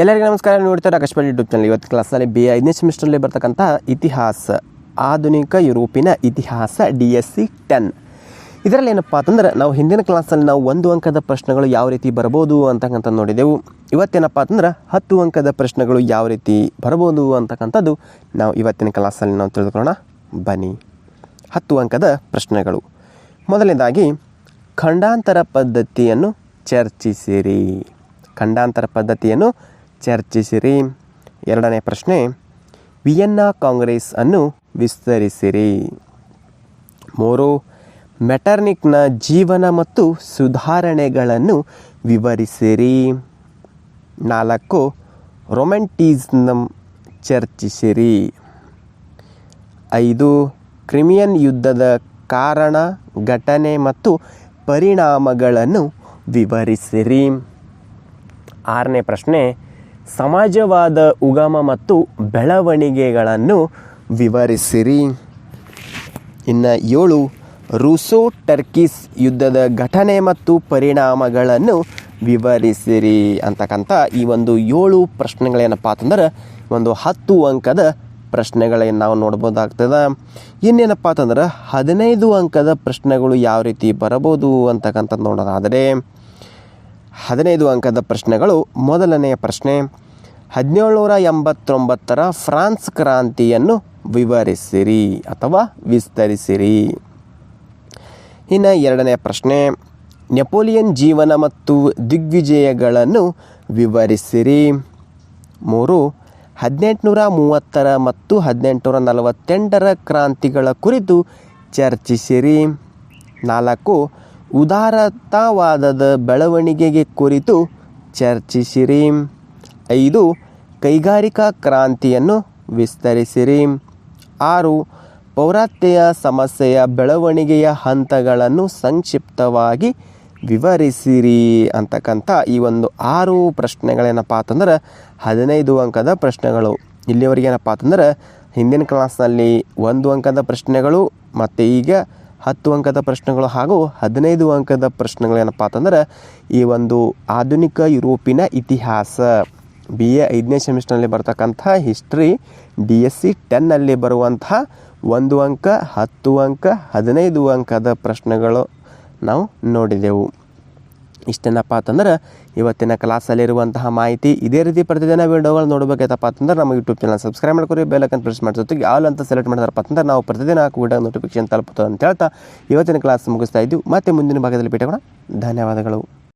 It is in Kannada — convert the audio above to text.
ಎಲ್ಲರಿಗೂ ನಮಸ್ಕಾರ. ನೋಡ್ತಾರೆ ಆಕಾಶವಾಣಿ ಯೂಟ್ಯೂಬ್ ಚಾನಲ್. ಇವತ್ತು ಕ್ಲಾಸಲ್ಲಿ ಬಿ ಐದನೇ ಸೆಮಿಸ್ಟ್ರಲ್ಲಿ ಬರ್ತಕ್ಕಂಥ ಇತಿಹಾಸ, ಆಧುನಿಕ ಯುರೋಪಿನ ಇತಿಹಾಸ, ಡಿ ಎಸ್ ಸಿ ಟೆನ್. ಇದರಲ್ಲಿ ಏನಪ್ಪ ಅಂತಂದ್ರೆ, ನಾವು ಹಿಂದಿನ ಕ್ಲಾಸಲ್ಲಿ ನಾವು ಒಂದು ಅಂಕದ ಪ್ರಶ್ನೆಗಳು ಯಾವ ರೀತಿ ಬರ್ಬೋದು ಅಂತಕ್ಕಂಥ ನೋಡಿದೆವು. ಇವತ್ತೇನಪ್ಪ ಅಂತಂದ್ರೆ, ಹತ್ತು ಅಂಕದ ಪ್ರಶ್ನೆಗಳು ಯಾವ ರೀತಿ ಬರ್ಬೋದು ಅಂತಕ್ಕಂಥದ್ದು ನಾವು ಇವತ್ತಿನ ಕ್ಲಾಸಲ್ಲಿ ನಾವು ತಿಳಿದುಕೊಳ್ಳೋಣ. ಬನ್ನಿ. ಹತ್ತು ಅಂಕದ ಪ್ರಶ್ನೆಗಳು. ಮೊದಲನೇದಾಗಿ, ಖಂಡಾಂತರ ಪದ್ಧತಿಯನ್ನು ಚರ್ಚಿಸಿರಿ. ಖಂಡಾಂತರ ಪದ್ಧತಿಯನ್ನು ಚರ್ಚಿಸಿರಿ. ಎರಡನೇ ಪ್ರಶ್ನೆ, ವಿಯೆನ್ನಾ ಕಾಂಗ್ರೆಸ್ ಅನ್ನು ವಿಸ್ತರಿಸಿರಿ. ಮೂರು, ಮೆಟರ್ನಿಕ್ನ ಜೀವನ ಮತ್ತು ಸುಧಾರಣೆಗಳನ್ನು ವಿವರಿಸಿರಿ. ನಾಲ್ಕು ರೊಮ್ಯಾಂಟಿಸಮ್ ಚರ್ಚಿಸಿರಿ. ಐದು, ಕ್ರಿಮಿಯನ್ ಯುದ್ಧದ ಕಾರಣ, ಘಟನೆ ಮತ್ತು ಪರಿಣಾಮಗಳನ್ನು ವಿವರಿಸಿರಿ. ಆರನೇ ಪ್ರಶ್ನೆ ಸಮಾಜವಾದ ಉಗಮ ಮತ್ತು ಬೆಳವಣಿಗೆಗಳನ್ನು ವಿವರಿಸಿರಿ. ಇನ್ನು ಏಳು, ರೂಸೋ ಟರ್ಕಿಸ್ ಯುದ್ಧದ ಘಟನೆ ಮತ್ತು ಪರಿಣಾಮಗಳನ್ನು ವಿವರಿಸಿರಿ ಅಂತಕ್ಕಂಥ ಈ ಒಂದು ಏಳು ಪ್ರಶ್ನೆಗಳೇನಪ್ಪ ಅಂತಂದ್ರೆ ಒಂದು ಹತ್ತು ಅಂಕದ ಪ್ರಶ್ನೆಗಳೇನು ನಾವು ನೋಡ್ಬೋದಾಗ್ತದೆ. ಇನ್ನೇನಪ್ಪ ಅಂತಂದ್ರೆ, ಹದಿನೈದು ಅಂಕದ ಪ್ರಶ್ನೆಗಳು ಯಾವ ರೀತಿ ಬರಬಹುದು ಅಂತಕ್ಕಂಥದ್ದು ನೋಡೋದಾದರೆ ಹದಿನೈದು ಅಂಕದ ಪ್ರಶ್ನೆಗಳು. ಮೊದಲನೆಯ ಪ್ರಶ್ನೆ ಹದಿನೇಳುನೂರ ಎಂಬತ್ತೊಂಬತ್ತರ ಫ್ರಾನ್ಸ್ ಕ್ರಾಂತಿಯನ್ನು ವಿವರಿಸಿರಿ ಅಥವಾ ವಿಸ್ತರಿಸಿರಿ. ಇನ್ನು ಎರಡನೇ ಪ್ರಶ್ನೆ, ನೆಪೋಲಿಯನ್ ಜೀವನ ಮತ್ತು ದಿಗ್ವಿಜಯಗಳನ್ನು ವಿವರಿಸಿರಿ. ಮೂರು ಹದಿನೆಂಟುನೂರ ಮೂವತ್ತರ ಮತ್ತು ಹದಿನೆಂಟುನೂರ ನಲವತ್ತೆಂಟರ ಕ್ರಾಂತಿಗಳ ಕುರಿತು ಚರ್ಚಿಸಿರಿ. ನಾಲ್ಕು ಉದಾರತಾವಾದದ ಬೆಳವಣಿಗೆಗೆ ಕುರಿತು ಚರ್ಚಿಸಿರಿ. ಐದು, ಕೈಗಾರಿಕಾ ಕ್ರಾಂತಿಯನ್ನು ವಿಸ್ತರಿಸಿರಿ. ಆರು ಪೌರಾತ್ಯೆಯ ಸಮಸ್ಯೆಯ ಬೆಳವಣಿಗೆಯ ಹಂತಗಳನ್ನು ಸಂಕ್ಷಿಪ್ತವಾಗಿ ವಿವರಿಸಿರಿ ಅಂತಕ್ಕಂಥ ಈ ಒಂದು ಆರು ಪ್ರಶ್ನೆಗಳೇನಪ್ಪ ಅಂತಂದ್ರೆ, ಹದಿನೈದು ಅಂಕದ ಪ್ರಶ್ನೆಗಳು. ಇಲ್ಲಿವರೆಗೆ ಏನಪ್ಪ ಅಂತಂದ್ರೆ, ಹಿಂದಿನ ಕ್ಲಾಸ್ನಲ್ಲಿ ಒಂದು ಅಂಕದ ಪ್ರಶ್ನೆಗಳು, ಮತ್ತು ಈಗ ಹತ್ತು ಅಂಕದ ಪ್ರಶ್ನೆಗಳು ಹಾಗೂ ಹದಿನೈದು ಅಂಕದ ಪ್ರಶ್ನೆಗಳೇನಪ್ಪ ಅಂತಂದ್ರೆ ಈ ಒಂದು ಆಧುನಿಕ ಯುರೋಪಿನ ಇತಿಹಾಸ. ಬಿ ಎ ಐದನೇ ಸೆಮಿಸ್ಟರ್ನಲ್ಲಿ ಬರ್ತಕ್ಕಂಥ ಹಿಸ್ಟ್ರಿ ಡಿ ಎಸ್ ಸಿ ಟೆನ್ನಲ್ಲಿ ಬರುವಂತಹ ಒಂದು ಅಂಕ, ಹತ್ತು ಅಂಕ, ಹದಿನೈದು ಅಂಕದ ಪ್ರಶ್ನೆಗಳು ನಾವು ನೋಡಿದೆವು. ಇಷ್ಟೇನಪ್ಪ ಅಂತಂದ್ರೆ ಇವತ್ತಿನ ಕ್ಲಾಸಲ್ಲಿರುವಂತಹ ಮಾಹಿತಿ ಇದೇ ರೀತಿ ಪ್ರತಿದಿನ ವಿಡಿಯೋಗಳು ನೋಡಬೇಕಾಯ್ತಪ್ಪ ಅಂತಂದ್ರೆ ನಮ್ಮ ಯೂಟ್ಯೂಬ್ ಚಾನಲ್ ಸಬ್ಸ್ಕ್ರೈಬ್ ಮಾಡ್ಕೊರಿ ಬೆಲ್ಲಕ್ಕನ್ನು ಪ್ರೆಸ್ ಮಾಡಿಸೋ ಜೊತೆಗೆ ಆಲ್ ಅಂತ ಸೆಲೆಕ್ಟ್ ಮಾಡಿದಾರಪ್ಪ ಅಂತಂದ್ರೆ ನಾವು ಪ್ರತಿದಿನ ಹಾಕೋ ವಿಡಿಯೋ ನೋಟಿಫಿಕೇಶನ್ ತಲುಪುತ್ತದೆ ಅಂತ ಹೇಳ್ತಾ ಇವತ್ತಿನ ಕ್ಲಾಸ್ ಮುಗಿಸ್ತಾ ಇದ್ದೀವಿ. ಮತ್ತೆ ಮುಂದಿನ ಭಾಗದಲ್ಲಿ ಭೇಟಿಯಾಗೋಣ. ಧನ್ಯವಾದಗಳು.